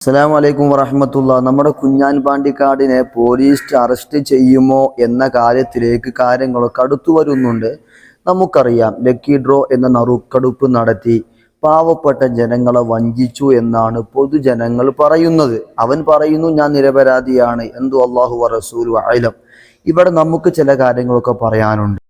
അസ്സലാമു വലൈക്കും വറഹമത്തുള്ള. നമ്മുടെ കുഞ്ഞാൻ പാണ്ടിക്കാടിനെ പോലീസ് അറസ്റ്റ് ചെയ്യുമോ എന്ന കാര്യത്തിലേക്ക് കാര്യങ്ങൾ കടുത്തു വരുന്നുണ്ട്. നമുക്കറിയാം ലക്കി ഡ്രോ എന്ന നറുക്കെടുപ്പ് നടത്തി. പാവപ്പെട്ട ജനങ്ങളെ വഞ്ചിച്ചു എന്നാണ് പൊതുജനങ്ങൾ പറയുന്നത്. അവൻ പറയുന്നു ഞാൻ നിരപരാധിയാണ്. എന്തു അള്ളാഹു റസൂൽ അലം ഇവിടെ നമുക്ക് ചില കാര്യങ്ങളൊക്കെ പറയാനുണ്ട്.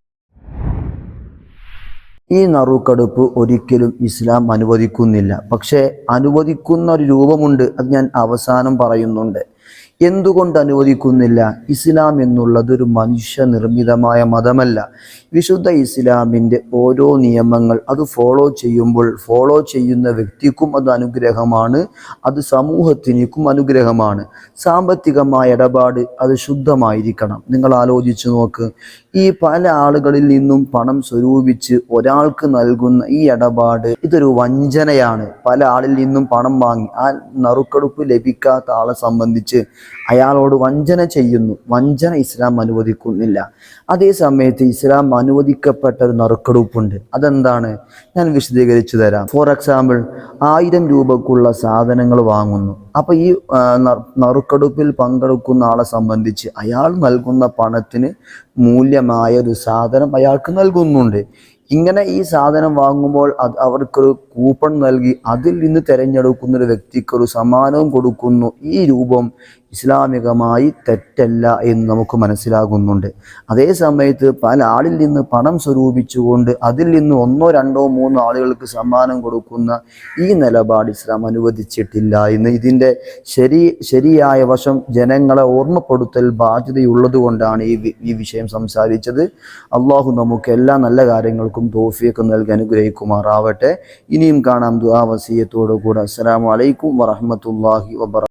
ഈ നറുക്കെടുപ്പ് ഒരിക്കലും ഇസ്ലാം അനുവദിക്കുന്നില്ല. പക്ഷേ അനുവദിക്കുന്ന ഒരു രൂപമുണ്ട് അത് ഞാൻ അവസാനം പറയുന്നുണ്ട്. എന്തുകൊണ്ട് അനുവദിക്കുന്നില്ല? ഇസ്ലാം എന്നുള്ളത് ഒരു മനുഷ്യ നിർമ്മിതമായ മതമല്ല. വിശുദ്ധ ഇസ്ലാമിന്റെ ഓരോ നിയമങ്ങൾ അത് ഫോളോ ചെയ്യുമ്പോൾ ഫോളോ ചെയ്യുന്ന വ്യക്തിക്കും അത് അനുഗ്രഹമാണ് അത് സമൂഹത്തിനേക്കും അനുഗ്രഹമാണ്. സാമ്പത്തികമായ ഇടപാട് അത് ശുദ്ധമായിരിക്കണം. നിങ്ങൾ ആലോചിച്ച് നോക്ക് ഈ പല ആളുകളിൽ നിന്നും പണം സ്വരൂപിച്ച് ഒരാൾക്ക് നൽകുന്ന ഈ ഇടപാട് ഇതൊരു വഞ്ചനയാണ്. പല ആളിൽ നിന്നും പണം വാങ്ങി ആ നറുക്കെടുപ്പ് ലഭിക്കാത്ത ആളെ സംബന്ധിച്ച് അയാളോട് വഞ്ചന ചെയ്യുന്നു. വഞ്ചന ഇസ്ലാം അനുവദിക്കുന്നില്ല. അതേ സമയത്ത് ഇസ്ലാം അനുവദിക്കപ്പെട്ട ഒരു നറുക്കെടുപ്പുണ്ട്. അതെന്താണ്? ഞാൻ വിശദീകരിച്ചു തരാം. ഫോർ എക്സാമ്പിൾ ആയിരം രൂപക്കുള്ള സാധനങ്ങൾ വാങ്ങുന്നു. അപ്പൊ ഈ നറുക്കെടുപ്പിൽ പങ്കെടുക്കുന്ന ആളെ സംബന്ധിച്ച് അയാൾ നൽകുന്ന പണത്തിന് മൂല്യമായ ഒരു സാധനം അയാൾക്ക് നൽകുന്നുണ്ട്. ഇങ്ങനെ ഈ സാധനം വാങ്ങുമ്പോൾ അത് അവർക്കൊരു കൂപ്പൺ നൽകി അതിൽ നിന്ന് തിരഞ്ഞെടുക്കുന്ന ഒരു വ്യക്തിക്ക് ഒരു സമ്മാനവും കൊടുക്കുന്നു. ഈ രൂപം ഇസ്ലാമികമായി തെറ്റല്ല എന്ന് നമുക്ക് മനസ്സിലാകുന്നുണ്ട്. അതേ സമയത്ത് പല ആളിൽ നിന്ന് പണം സ്വരൂപിച്ചുകൊണ്ട് അതിൽ നിന്ന് ഒന്നോ രണ്ടോ മൂന്നോ ആളുകൾക്ക് സമ്മാനം കൊടുക്കുന്ന ഈ നിലപാട് ഇസ്ലാം അനുവദിച്ചിട്ടില്ല എന്ന് ഇതിന്റെ ശരി ശരിയായ വശം ജനങ്ങളെ ഓർമ്മപ്പെടുത്തൽ ബാധ്യതയുള്ളത് കൊണ്ടാണ് ഈ ഈ വിഷയം സംസാരിച്ചത്. അള്ളാഹു നമുക്ക് എല്ലാ നല്ല കാര്യങ്ങൾക്കും തോഫിയൊക്കെ നൽകി അനുഗ്രഹിക്കുമാറാവട്ടെ. ഇനിയും കാണാം ദുആ വസീയത്തോടു കൂടെ അസ്സലാമു അലൈക്കും വറഹ്മത്തുള്ളാഹി വബറ